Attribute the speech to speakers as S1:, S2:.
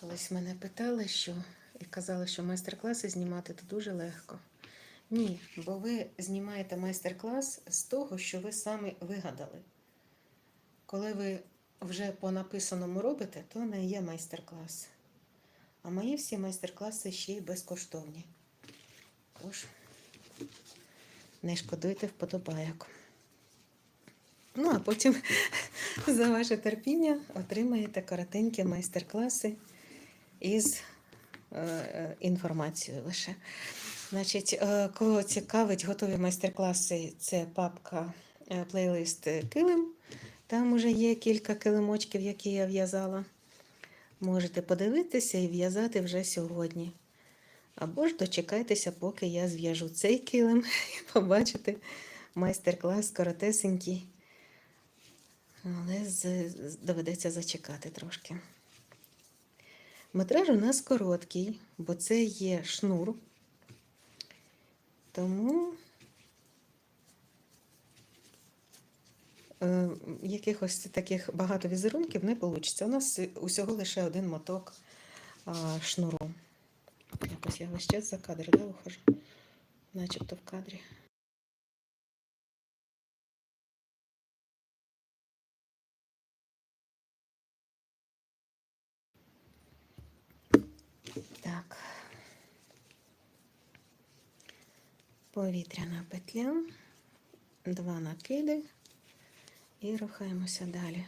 S1: Колись мене питали, що і казали, що майстер-класи знімати то дуже легко. Ні, бо ви знімаєте майстер-клас з того, що ви самі вигадали. Коли ви вже по написаному робите, то не є майстер-клас. А мої всі майстер-класи ще й безкоштовні. Тож, не шкодуйте вподобайок. Ну, а потім за ваше терпіння отримаєте коротенькі майстер-класи із е, е, інформацією лише. Значить, е, кого цікавить готові майстер-класи, це папка плейлист килим. Там вже є кілька килимочків, які я в'язала. Можете подивитися і в'язати вже сьогодні. Або ж дочекайтеся, поки я зв'яжу цей килим і побачите майстер-клас коротесенький. Але доведеться зачекати трошки. Метраж у нас короткий, бо це є шнур. Тому е, якихось таких багато візерунків не вийде. У нас усього лише один моток шнуру. Якось я весь час за кадр да, виходжу, начебто в кадрі. Повітряна петля, два накиди і рухаємося далі.